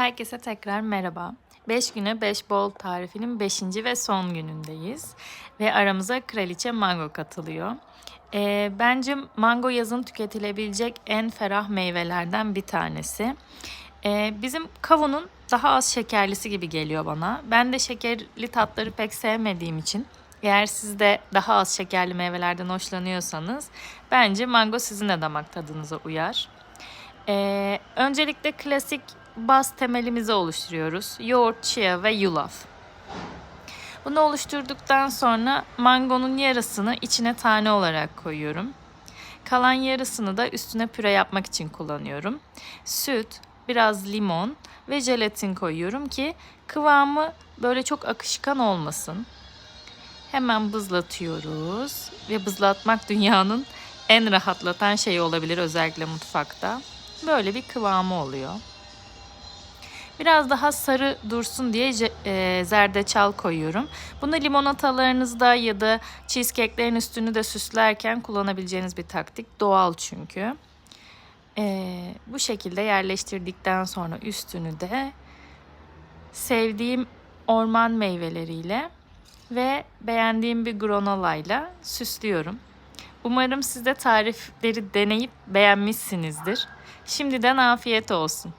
Herkese tekrar merhaba. 5 güne 5 bol tarifinin 5. ve son günündeyiz. Ve aramıza kraliçe mango katılıyor. Ee, bence mango yazın tüketilebilecek en ferah meyvelerden bir tanesi. Ee, bizim kavunun daha az şekerlisi gibi geliyor bana. Ben de şekerli tatları pek sevmediğim için eğer siz de daha az şekerli meyvelerden hoşlanıyorsanız bence mango sizin de damak tadınıza uyar. Ee, öncelikle klasik baz temelimizi oluşturuyoruz. Yoğurt, chia ve yulaf. Bunu oluşturduktan sonra mangonun yarısını içine tane olarak koyuyorum. Kalan yarısını da üstüne püre yapmak için kullanıyorum. Süt, biraz limon ve jelatin koyuyorum ki kıvamı böyle çok akışkan olmasın. Hemen bızlatıyoruz ve bızlatmak dünyanın en rahatlatan şeyi olabilir özellikle mutfakta. Böyle bir kıvamı oluyor. Biraz daha sarı dursun diye e, zerdeçal koyuyorum. Bunu limonatalarınızda ya da cheesecake'lerin üstünü de süslerken kullanabileceğiniz bir taktik. Doğal çünkü. E, bu şekilde yerleştirdikten sonra üstünü de sevdiğim orman meyveleriyle ve beğendiğim bir granolayla süslüyorum. Umarım siz de tarifleri deneyip beğenmişsinizdir. Şimdiden afiyet olsun.